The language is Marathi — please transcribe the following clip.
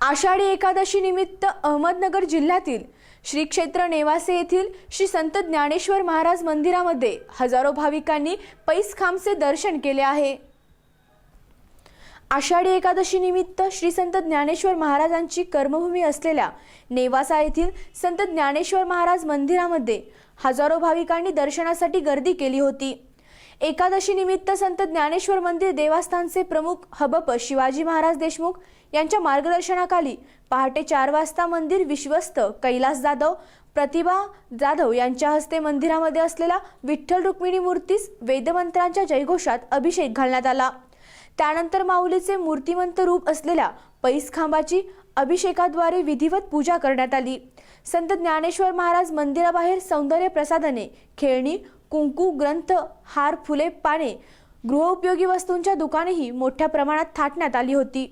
आषाढी एकादशी निमित्त अहमदनगर जिल्ह्यातील श्री क्षेत्र नेवासे येथील श्री संत ज्ञानेश्वर महाराज मंदिरामध्ये हजारो भाविकांनी पैसखांबचे दर्शन केले आहे. आषाढी एकादशी निमित्त श्री संत ज्ञानेश्वर महाराजांची कर्मभूमी असलेल्या नेवासा येथील संत ज्ञानेश्वर महाराज मंदिरामध्ये हजारो भाविकांनी दर्शनासाठी गर्दी केली होती. एकादशी निमित्त संत ज्ञानेश्वर मंदिर देवस्थानचे प्रमुख हबप शिवाजी महाराज देशमुख यांच्या मार्गदर्शनाखाली पहाटे चार वाजता मंदिर विश्वस्त कैलास जाधव प्रतिभा जाधव यांच्या हस्ते मंदिरामध्ये असलेल्या विठ्ठल रुक्मिणी मूर्तीस वेदमंत्रांच्या जयघोषात अभिषेक घालण्यात आला. त्यानंतर माऊलीचे मूर्तिमंत रूप असलेल्या पैस खांबाची अभिषेकाद्वारे विधिवत पूजा करण्यात आली. संत ज्ञानेश्वर महाराज मंदिराबाहेर सौंदर्य प्रसाधने खेळणी कुंकू ग्रंथ हार फुले पाने गृहोपयोगी वस्तूंच्या दुकानेही मोठ्या प्रमाणात थाटण्यात आली होती.